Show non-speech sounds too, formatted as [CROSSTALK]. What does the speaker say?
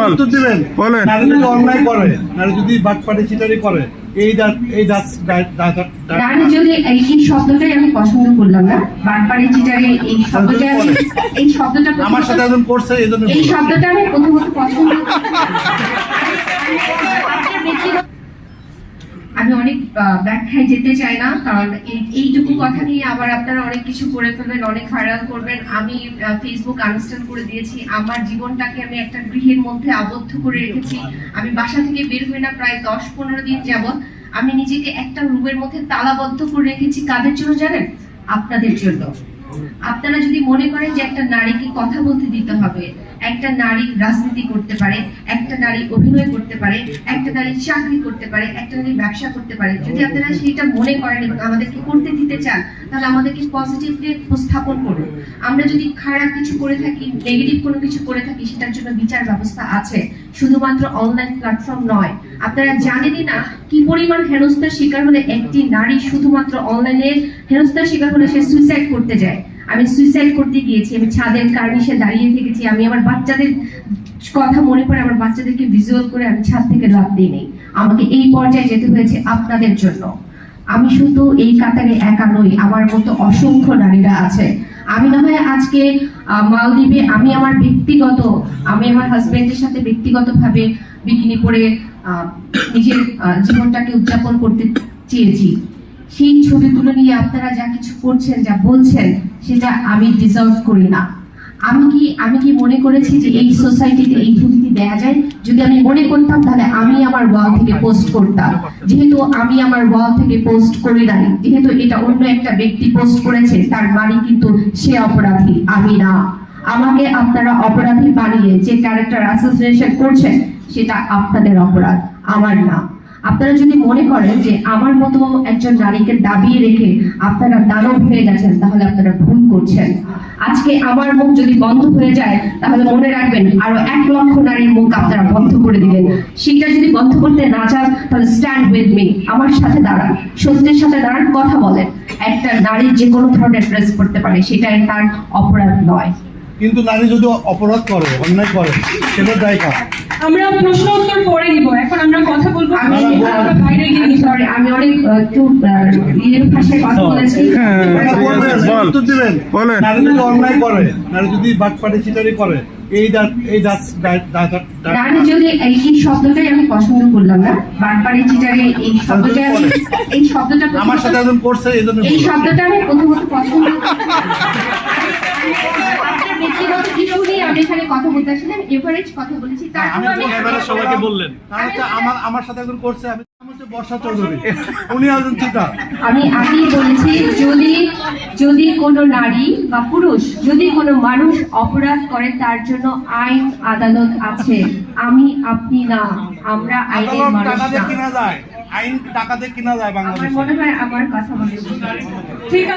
বল। উত্তর দিবেন। বলেন। নারী যদি অন্যায় করে নারী যদি বাটপাটি চিটারি করে এই দাঁত এই দাঁত নারী যদি এই শব্দটাই আমি পছন্দ করলাম না বাটপাড়ি চিটারে এই শব্দটা আমি এই শব্দটা আমার প্রথমত- সাথে একজন করছে এই জন্য এই শব্দটা আমি প্রথমত পছন্দ করি। [LAUGHS] আমি অনেক ব্যাখ্যায় যেতে চাই না কারণ এই- এইটুকু কথা নিয়ে আবার আপনারা অনেক কিছু করে ফেলবেন অনেক ভাইরাল করবেন। আমি ফেসবুক আনস্টল করে দিয়েছি। আমার জীবনটাকে আমি একটা গৃহের মধ্যে আবদ্ধ করে রেখেছি। আমি বাসা থেকে বের হই না প্রায় দশ পনেরো দিন যাবত আমি নিজেকে একটা রুমের মধ্যে তালাবদ্ধ করে রেখেছি। কাদের জন্য জানেন? আপনাদের জন্য। আপনারা যদি মনে করেন যে একটা নারীকে কথা বলতে দিতে হবে একটা নারী রাজনীতি করতে পারে, একটা নারী অভিনয় করতে পারে, একটা নারী চাকরি করতে পারে, একটা নারী ব্যবসা করতে পারে। যদি আপনারা সেটা মনে করেন এবং আমাদেরকে করতে দিতে চান, তাহলে আমাদেরকে পজিটিভলি উপস্থাপন করুন। আমরা যদি খারাপ কিছু করে থাকি নেগেটিভ কোনো কিছু করে থাকি, সেটার জন্য বিচার ব্যবস্থা আছে। শুধুমাত্র অনলাইন প্ল্যাটফর্ম নয়। আপনারা জানেনই না কি পরিমাণ হেনস্থার শিকার হলে একটি নারী শুধুমাত্র অনলাইনে হেনস্থার শিকার হলে সে সুইসাইড করতে যায়। আমি সুইসাইড করতে গিয়েছি, আমি ছাদের কার্নিশে দাঁড়িয়ে থেকেছি, আমি আমার বাচ্চাদের কথা মনে পড়ে, আমার বাচ্চাদেরকে ভিজুয়াল করে আমি ছাদ থেকে লাভ দিই নেই। আমাকে এই পর্যায়ে যেতে হয়েছে আপনাদের জন্য। আমি শুধু এই কাতারে একা নই, আমার মতো অসংখ্য নারীরা আছে। আমি না হয় আজকে মালদ্বীপে আমি আমার ব্যক্তিগত, আমি আমার হাজবেন্ডের সাথে ব্যক্তিগতভাবে বিকিনি পরে নিজের জীবনটাকে উদযাপন করতে চেয়েছি। সেই ছবিগুলো নিয়ে আপনারা যা কিছু করছেন, যা বলছেন সেটা আমি ডিজার্ভ করি না। আমি কি আমি কি মনে করেছি যে এই সোসাইটিতে এই ধুতি দেয়া যায়? যদি আমি মনে করতাম, তাহলে আমি আমার ওয়াল থেকে পোস্ট করতাম। যেহেতু আমি আমার ওয়াল থেকে পোস্ট করি নাই, যেহেতু এটা অন্য একটা ব্যক্তি পোস্ট করেছে, তার মানে কিন্তু সে অপরাধী, আমি না। আমাকে আপনারা অপরাধী বানিয়ে যে ক্যারেক্টার অ্যাসোসিয়েশন করছেন, সেটা আপনাদের অপরাধ, আমার না। আপনারা যদি মনে করেন যে আমার মতো একজন নারীকে দাবিয়ে রেখে আপনারা দানব হয়ে গেছেন তাহলে আপনারা ভুল করছেন। আজকে আমার মুখ যদি বন্ধ হয়ে যায় তাহলে মনে রাখবেন আরও এক লক্ষ নারীর মুখ আপনারা বন্ধ করে দিবেন। সেটা যদি বন্ধ করতে না চান তাহলে স্ট্যান্ড উইথ মি আমার সাথে দাঁড়ান। সত্যের সাথে দাঁড়ান কথা বলেন। একটা নারী যে কোনো ধরনের ড্রেস করতে পারে সেটাই তার অপরাধ নয়। কিন্তু নারী যদি অপরাধ করে অন্যায় করে সেটা দায় কার? আমরা প্রশ্ন উত্তর পরে নিব। এখন আমরা কথা বলব বাইরে গিয়ে সরি আমি অনেক একটু ইয়ের ভাষায় কথা বলেছি। বলবেন, বল। উত্তর দিবেন। বলেন। নারী যদি অন্যায় করে নারী যদি বাটপাটি চিটারি করে এই দাঁত এই দাঁত দাঁত- যদি শব্দটাই আমি পছন্দ করলাম না বাটপাড়ি চিটারে এই শব্দটা এই শব্দটা আমার সাথে একজন করছে এই জন্য এই শব্দটা আমি প্রথমত পছন্দ করি। ব্যক্তিগত এখানে কথা বলতে আসলে আমি এভারেজ কথা বলেছি। আমি আমি এবারে সবাইকে বললেন। কারণ হচ্ছে আমার আমার সাথে একজন করছে আমি বর্ষা চৌধুরী। উনি একজন চিটার আমি আগেই বলেছি যদি যদি কোনো নারী বা পুরুষ যদি কোনো মানুষ অপরাধ করে তার জন্য আইন আদালত আছে। আমি আপনি না আমরা আইনের মানুষ না। আইন টাকা দিয়ে কিনা যায় আমার বাংলাদেশে। মনে হয় আমার কথা বলে ঠিক আছে।